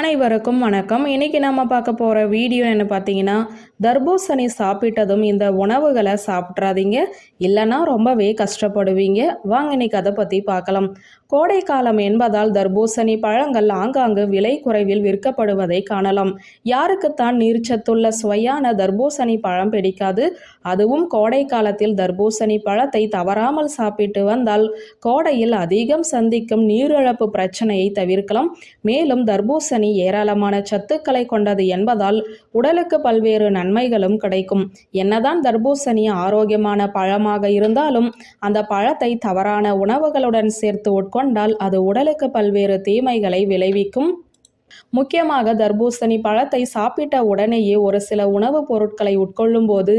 அனைவருக்கும் வணக்கம். இன்னைக்கு நம்ம பார்க்க போகிற வீடியோ என்ன பார்த்தீங்கன்னா தர்பூசணி சாப்பிட்டதும் இந்த உணவுகளை சாப்பிட்றாதீங்க. இல்லைன்னா ரொம்பவே கஷ்டப்படுவீங்க. வாங்க இன்னைக்கு அதை பற்றி பார்க்கலாம். கோடை காலம் என்பதால் தர்பூசணி பழங்கள் ஆங்காங்கு விலை குறைவில் விற்கப்படுவதை காணலாம். யாருக்குத்தான் நீர்ச்சத்துள்ள சுவையான தர்பூசணி பழம் பிடிக்காது அதுவும் கோடை காலத்தில் தர்பூசணி பழத்தை தவறாமல் சாப்பிட்டு வந்தால் கோடையில் அதிகம் சந்திக்கும் நீரிழப்பு பிரச்சனையை தவிர்க்கலாம். மேலும் தர்பூசணி ஏராளமான சத்துக்களை கொண்டது என்பதால் உடலுக்கு பல்வேறு நன்மைகளும் கிடைக்கும். என்னதான் தர்பூசணி ஆரோக்கியமான பழமாக இருந்தாலும் அந்த பழத்தை தவறான உணவுகளுடன் சேர்த்து உட்கொண்டால் அது உடலுக்கு பல்வேறு தீமைகளை விளைவிக்கும். முக்கியமாக தர்பூசணி பழத்தை சாப்பிட்ட உடனேயே ஒரு சில உணவுப் பொருட்களை உட்கொள்ளும் போது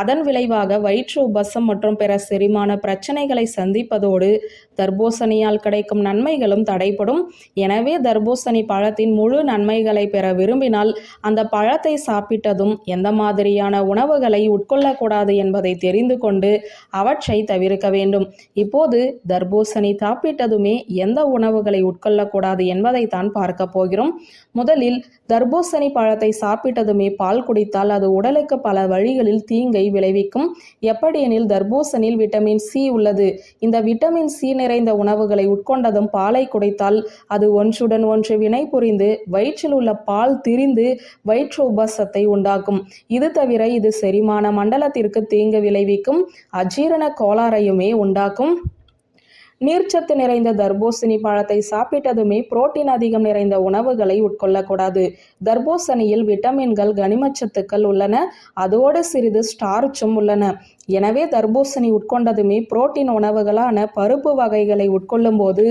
அதன் விளைவாக வயிற்று உபசம் மற்றும் பிற செரிமான பிரச்சனைகளை சந்திப்பதோடு தர்பூசணியால் கிடைக்கும் நன்மைகளும் தடைப்படும் எனவே தர்பூசணி பழத்தின் முழு நன்மைகளை பெற விரும்பினால் அந்த பழத்தை சாப்பிட்டதும் எந்த மாதிரியான உணவுகளை உட்கொள்ளக்கூடாது என்பதை தெரிந்து கொண்டு அவற்றை தவிர்க்க வேண்டும். இப்போது தர்பூசணி சாப்பிட்டதுமே எந்த உணவுகளை உட்கொள்ளக்கூடாது என்பதை தான் பார்க்க போகிறோம். முதலில் தர்பூசணி பழத்தை சாப்பிட்டதுமே பால் குடித்தால் அது உடலுக்கு பல வழிகளில் தீங்கை விளைவிக்கும். எப்படியெனில் தர்பூசணில் விட்டமின் சி உள்ளது. இந்த விட்டமின் சி நிறைந்த உணவுகளை உட்கொண்டதும் பாலை குடித்தால் அது ஒன்றுடன் ஒன்று வினை புரிந்து வயிற்றில் உள்ள பால் திரிந்து வயிற்று உபசத்தை உண்டாக்கும். இது தவிர இது செரிமான மண்டலத்திற்கு தீங்கு விளைவிக்கும் அஜீரண கோளாறையுமே உண்டாக்கும். நீர்ச்சத்து நிறைந்த தர்பூசணி பழத்தை சாப்பிட்டதுமே புரோட்டீன் அதிகம் நிறைந்த உணவுகளை உட்கொள்ளக்கூடாது. தர்பூசணியில் விட்டமின்கள் கனிமச்சத்துக்கள் உள்ளன. அதோடு சிறிது ஸ்டார்ச்சும் உள்ளன. எனவே தர்பூசணி உட்கொண்டதுமே புரோட்டீன் உணவுகளான பருப்பு வகைகளை உட்கொள்ளும் போது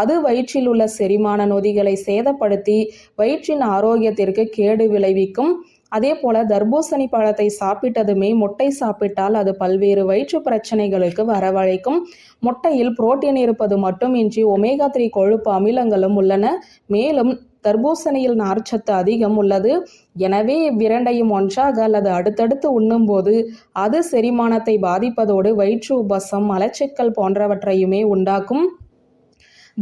அது வயிற்றில் உள்ள செரிமான நொதிகளை சேதப்படுத்தி வயிற்றின் ஆரோக்கியத்திற்கு கேடு விளைவிக்கும். அதே போல தர்பூசணி பழத்தை சாப்பிட்டதுமே முட்டை சாப்பிட்டால் அது பல்வேறு வயிற்று பிரச்சனைகளுக்கு வரவழைக்கும். முட்டையில் புரோட்டீன் இருப்பது மட்டுமின்றி ஒமேகா த்ரீ கொழுப்பு அமிலங்களும் உள்ளன. மேலும் தர்பூசணியில் நார்ச்சத்து அதிகம் உள்ளது. எனவே இவ்விரண்டையும் ஒன்றாக அல்லது அடுத்தடுத்து உண்ணும்போது அது செரிமானத்தை பாதிப்பதோடு வயிற்று உபசம் மலச்சிக்கல் போன்றவற்றையுமே உண்டாக்கும்.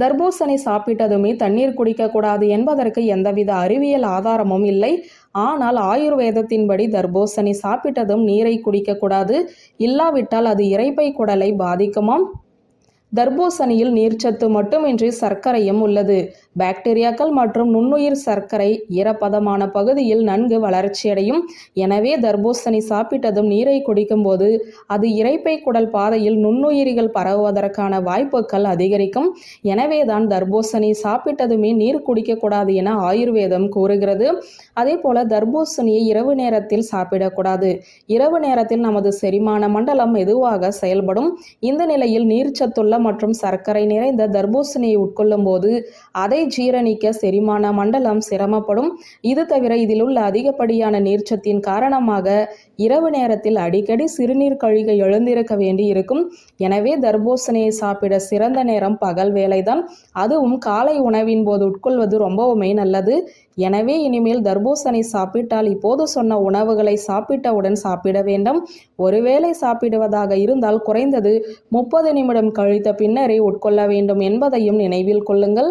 தர்பூசணி சாப்பிட்டதுமே தண்ணீர் குடிக்கக்கூடாது என்பதற்கு எந்தவித அறிவியல் ஆதாரமும் இல்லை. ஆனால் ஆயுர்வேதத்தின்படி தர்பூசணி சாப்பிட்டதும் நீரை குடிக்கக்கூடாது. இல்லாவிட்டால் அது இறைப்பை குடலை பாதிக்குமாம். தர்பூசணியில் நீர்ச்சத்து மட்டுமின்றி சர்க்கரையும் உள்ளது. பாக்டீரியாக்கள் மற்றும் நுண்ணுயிர் சர்க்கரை ஈரப்பதமான பகுதியில் நன்கு வளர்ச்சியடையும். எனவே தர்பூசணி சாப்பிட்டதும் நீரை குடிக்கும்போது அது இறைப்பை குடல் பாதையில் நுண்ணுயிரிகள் பரவுவதற்கான வாய்ப்புகள் அதிகரிக்கும். எனவே தான் தர்பூசணி சாப்பிட்டதுமே நீர் குடிக்கக்கூடாது என ஆயுர்வேதம் கூறுகிறது. அதே போல தர்பூசணியை இரவு நேரத்தில் சாப்பிடக்கூடாது. இரவு நேரத்தில் நமது செரிமான மண்டலம் மெதுவாக செயல்படும். இந்த நிலையில் நீர்ச்சத்துள்ள மற்றும் சர்க்கரை நிறைந்த தர்பூசணியை உட்கொள்ளும் போது அதை ஜீரணிக்க செரிமான மண்டலம் சிரமப்படும். இது தவிர இதில் உள்ள அதிகப்படியான நீர்ச்சத்தின் காரணமாக இரவு நேரத்தில் அடிக்கடி சிறுநீர் கழிக எழுந்திருக்க வேண்டி இருக்கும் எனவே தர்பூசணியை சாப்பிட சிறந்த நேரம் பகல் வேலைதான் அதுவும் காலை உணவின் போது உட்கொள்வது ரொம்பவுமே நல்லது. எனவே இனிமேல் தர்பூசணி சாப்பிட்டால் இப்போது சொன்ன உணவுகளை சாப்பிட்டவுடன் சாப்பிட வேண்டும். ஒருவேளை சாப்பிடுவதாக இருந்தால் குறைந்தது முப்பது நிமிடம் கழித்த பின்னரே உட்கொள்ள வேண்டும் என்பதையும் நினைவில் கொள்ளுங்கள்.